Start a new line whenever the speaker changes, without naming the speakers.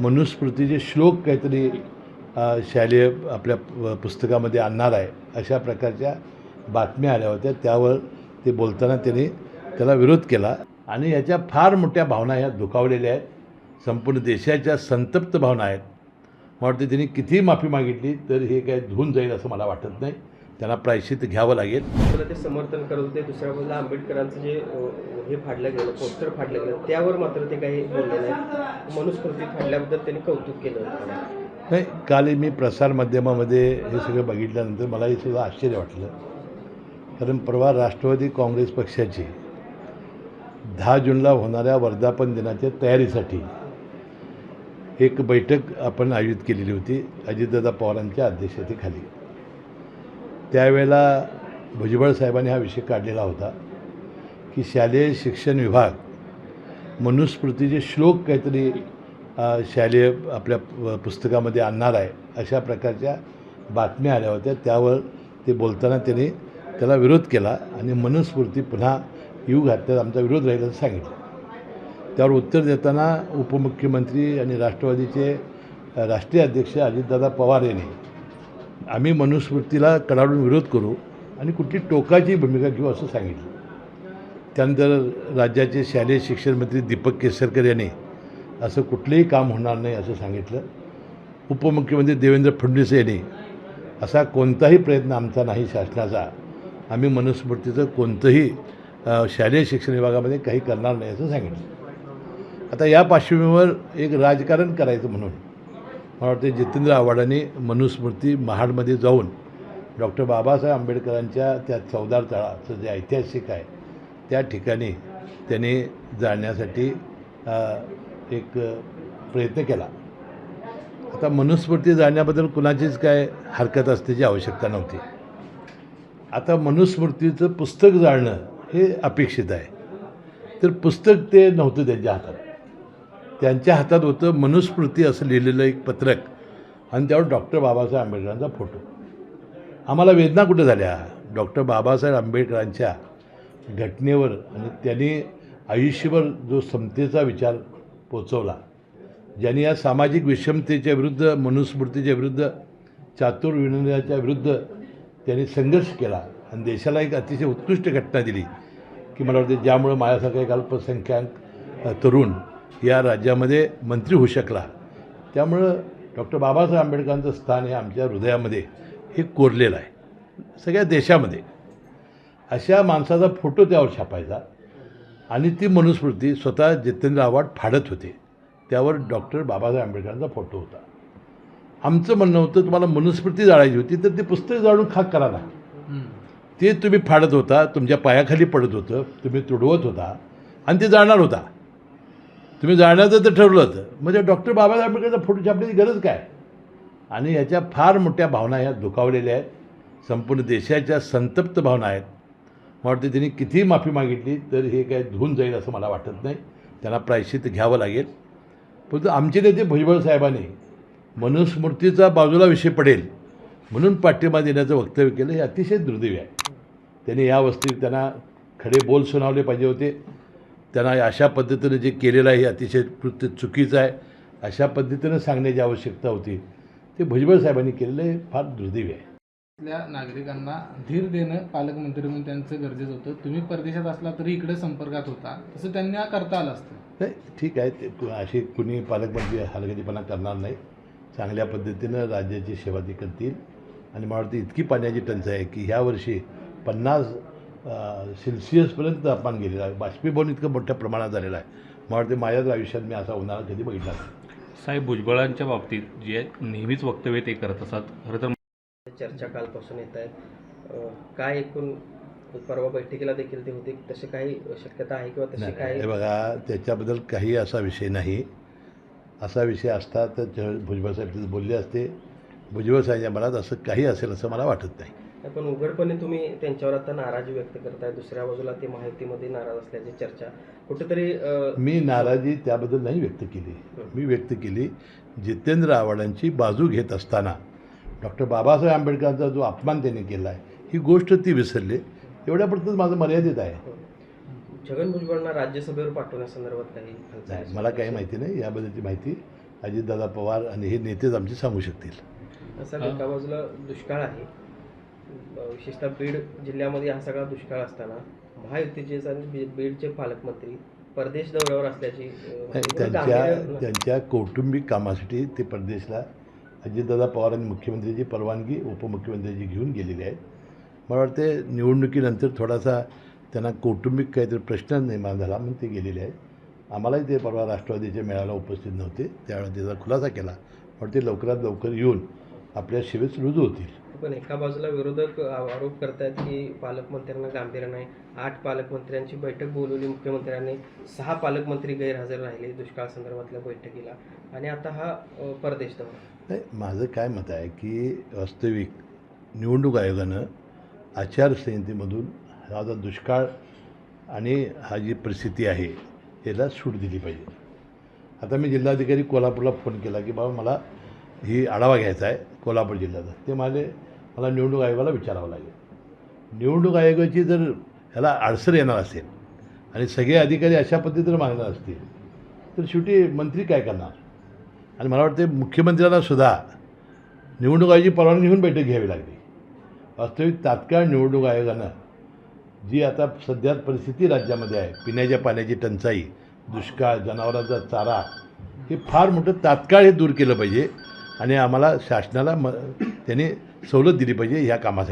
मनुस्मृतीचे श्लोक काहीतरी शालेय आपल्या पुस्तकामध्ये आणणार आहे अशा प्रकारच्या बातम्या आल्या होत्या. त्यावर ते बोलताना त्यांनी त्याला विरोध केला. आणि याच्या फार मोठ्या भावना ह्या दुखावलेल्या आहेत. संपूर्ण देशाच्या संतप्त भावना आहेत. मला वाटते त्यांनी कितीही माफी मागितली तर हे काय धुवून जाईल असं मला वाटत नाही. त्यांना प्रायश्चित घ्यावं लागेल.
ते समर्थन करत होते दुसऱ्या बाजूला आंबेडकरांचं जे हे फाडलं गेलं पोस्टर फाडलं गेलं त्यावर मात्र ते काही बोलले नाही. मनुस्मृती फाडल्याबद्दल त्यांनी कौतुक केलं
नाही काल मी प्रसारमाध्यमामध्ये हे सगळं बघितल्यानंतर मलाही सुद्धा आश्चर्य वाटलं. कारण परवा राष्ट्रवादी काँग्रेस पक्षाची दहा जूनला होणाऱ्या वर्धापन दिनाच्या तयारीसाठी एक बैठक आपण आयोजित केलेली होती अजितदादा पवारांच्या अध्यक्षतेखाली. त्यावेळेला भुजबळ साहेबांनी हा विषय काढलेला होता की शालेय शिक्षण विभाग मनुस्मृतीचे श्लोक काहीतरी शालेय आपल्या पुस्तकामध्ये आणणार आहे अशा प्रकारच्या बातम्या आल्या होत्या. त्यावर ते बोलताना त्यांनी त्याला विरोध केला आणि मनुस्मृती पुन्हा येऊ घातल्यास आमचा विरोध राहील असं सांगितलं. त्यावर उत्तर देताना उपमुख्यमंत्री आणि राष्ट्रवादीचे राष्ट्रीय अध्यक्ष अजितदादा पवार यांनी आम्ही मनुस्मृतीला कडाडून विरोध करू आणि कुठली टोकाची भूमिका घेऊ असं सांगितलं. त्यानंतर राज्याचे शालेय शिक्षण मंत्री दीपक केसरकर यांनी असं कुठलंही काम होणार नाही असं सांगितलं. उपमुख्यमंत्री देवेंद्र फडणवीस यांनी असा कोणताही प्रयत्न आमचा नाही शासनाचा. आम्ही मनुस्मृतीचं कोणतंही शालेय शिक्षण विभागामध्ये काही करणार नाही असं सांगितलं. आता या पार्श्वभूमीवर एक राजकारण करायचं म्हणून मला वाटते जितेंद्र आव्हाडांनी मनुस्मृती महाडमध्ये जाऊन डॉक्टर बाबासाहेब आंबेडकरांच्या त्या चौदार तळाचं जे ऐतिहासिक आहे त्या ठिकाणी त्यांनी जाण्यासाठी एक प्रयत्न केला. आता मनुस्मृती जाण्याबद्दल कुणाचीच काय हरकत असण्याची आवश्यकता नव्हती. आता मनुस्मृतीचं पुस्तक जाणं हे अपेक्षित आहे. तर पुस्तक ते नव्हतं त्यांच्या हातात. त्यांच्या हातात होतं मनुस्मृती असं लिहिलेलं एक पत्रक. आणि त्यावर डॉक्टर बाबासाहेब आंबेडकरांचा फोटो. आम्हाला वेदना कुठं झाल्या? डॉक्टर बाबासाहेब आंबेडकरांच्या घटनेवर आणि त्यांनी आयुष्यभर जो समतेचा विचार पोचवला ज्यांनी या सामाजिक विषमतेच्या विरुद्ध मनुस्मृतीच्या विरुद्ध चातुर्विनयाच्या विरुद्ध त्यांनी संघर्ष केला आणि देशाला एक अतिशय उत्कृष्ट घटना दिली की मला वाटते ज्यामुळं माझ्यासारखा एक अल्पसंख्याक तरुण या राज्यामध्ये मंत्री होऊ शकला. त्यामुळं डॉक्टर बाबासाहेब आंबेडकरांचं स्थान हे आमच्या हृदयामध्ये हे कोरलेलं आहे. सगळ्या देशामध्ये. अशा माणसाचा फोटो त्यावर छापायचा. आणि ती मनुस्मृती स्वतः जितेंद्र आव्हाड फाडत होते. त्यावर डॉक्टर बाबासाहेब आंबेडकरांचा फोटो होता. आमचं म्हणणं होतं तुम्हाला मनुस्मृती जाळायची होती तर ते पुस्तक जाळून खाक करा ना. ते तुम्ही फाडत होता तुमच्या पायाखाली पडत होतं तुम्ही तुडवत होता आणि ते जाणार होता. तुम्ही जाण्याचं तर ठरवलं होतं. म्हणजे डॉक्टर बाबासाहेब आंबेडकरचा फोटो छापण्याची गरज काय? आणि याच्या फार मोठ्या भावना ह्या दुखावलेल्या आहेत. संपूर्ण देशाच्या संतप्त भावना आहेत. मला वाटतं त्यांनी कितीही माफी मागितली तर हे काय धुवून जाईल असं मला वाटत नाही. त्यांना प्रायश्चित घ्यावं लागेल. परंतु आमचे नेते भुजबळ साहेबांनी मनुस्मृतीचा बाजूला विषय पडेल म्हणून पाठिंबा देण्याचं वक्तव्य केलं हे अतिशय दुर्दैवी आहे. त्यांनी या वस्तीत त्यांना खडे बोल सुनावले पाहिजे होते. त्यांना अशा पद्धतीनं जे केलेलं आहे हे अतिशय कृत्य चुकीचं आहे. अशा पद्धतीनं सांगण्याची आवश्यकता होती. ते भुजबळ साहेबांनी केलेलं हे फार दुर्दैवी आहे.
इथल्या नागरिकांना धीर देणं पालकमंत्री म्हणून त्यांचं गरजेचं होतं. तुम्ही परदेशात असला तरी इकडे संपर्कात होता. तसं त्यांना करता आलं असतं.
ठीक आहे. ते अशी कुणी पालकमंत्री हलगतीपणा करणार नाही. चांगल्या पद्धतीनं राज्याची सेवा ते करतील. आणि मला वाटतं इतकी पाण्याची टंचाई आहे की ह्या वर्षी पन्नास सेल्सिअसपर्यंत तापमान गेलेलं आहे. बाष्पीभवन इतकं मोठ्या प्रमाणात झालेलं आहे. मला वाटतं माझ्याच आयुष्यात मी असा उन्हाळा कधी बघितला नाही.
साहेब भुजबळांच्या बाबतीत जे नेहमीच वक्तव्य ते करत असतात खरं तर
चर्चा कालपासून येत आहेत. अ, काय एकूण परवा बैठकीला देखील ते होते तशी काही शक्यता आहे किंवा
नाही
काही
हे बघा त्याच्याबद्दल काही असा विषय नाही. असा विषय असता तर भुजबळ साहेब तिथे बोलले असते. भुजबळ साहेबांच्या मनात असं काही असेल असं मला वाटत नाही.
पण उघडपणे तुम्ही त्यांच्यावर आता नाराजी व्यक्त करताय. दुसऱ्या बाजूला ते माहितीमध्ये नाराज असल्याची चर्चा कुठेतरी
मी नाराजी त्याबद्दल नाही व्यक्त केली. मी व्यक्त केली जितेंद्र आव्हाडांची बाजू घेत असताना. डॉक्टर बाबासाहेब आंबेडकरांचा जो अपमान त्यांनी केला आहे ही गोष्ट ती विसरले. एवढ्यापुरतंच माझं मर्यादित आहे.
छगन भुजबळांना राज्यसभेवर पाठवण्यासंदर्भात काही
मला काही माहिती नाही. याबद्दलची माहिती अजितदादा पवार आणि हे नेतेच आमचे सांगू शकतील.
असं एका बाजूला दुष्काळ आहे. विशेषतः बीड जिल्ह्यामध्ये हा सगळा दुष्काळ असताना महायुतीचे आणि बीडचे पालकमंत्री परदेश दौऱ्यावर असल्याची म्हणजे
त्यांच्या त्यांच्या कौटुंबिक कामासाठी ते परदेशला अजितदादा पवार आणि मुख्यमंत्र्यांची परवानगी उपमुख्यमंत्र्यांची घेऊन गेलेले आहेत. मला वाटते निवडणुकीनंतर थोडासा त्यांना कौटुंबिक काहीतरी प्रश्न निर्माण झाला म्हणून ते गेलेले आहेत. आम्हालाही ते परवा राष्ट्रवादीच्या मेळाव्याला उपस्थित नव्हते. त्यावेळेला त्याचा खुलासा केला. पण ते लवकरात लवकर येऊन आपल्या सेवेत रुजू होतील.
पण एका बाजूला विरोधक आरोप करतात की पालकमंत्र्यांना गांभीर्य नाही. आठ पालकमंत्र्यांची बैठक बोलवली मुख्यमंत्र्यांनी. सहा पालकमंत्री गैरहजर राहिले दुष्काळ संदर्भातल्या बैठकीला. आणि आता हा परदेश दौरा.
माझं काय मत आहे की वास्तविक निवडणूक आयोगानं आचारसंहितेमधून हा जो दुष्काळ आणि हा जी परिस्थिती आहे याला सूट दिली पाहिजे. आता मी जिल्हाधिकारी कोल्हापूरला फोन केला की बाबा मला ही आढावा घ्यायचा आहे कोल्हापूर जिल्ह्याचा. ते माझे मला निवडणूक आयोगाला विचारावं लागेल. निवडणूक आयोगाची जर ह्याला अडसर येणार असेल आणि सगळे अधिकारी अशा पद्धतीनं जर मागणार असतील तर शेवटी मंत्री काय करणार? आणि मला वाटते मुख्यमंत्र्यांना सुद्धा निवडणूक आयोगाची परवानगी घेऊन बैठक घ्यावी लागली. वास्तविक तात्काळ निवडणूक आयोगानं जी आता सध्या परिस्थिती राज्यामध्ये आहे पिण्याच्या पाण्याची टंचाई दुष्काळ जनावरांचा चारा हे फार मोठं तात्काळ हे दूर केलं पाहिजे. आणि आम्हाला शासनाला म त्यांनी सवलत दिली पाहिजे ह्या कामासाठी.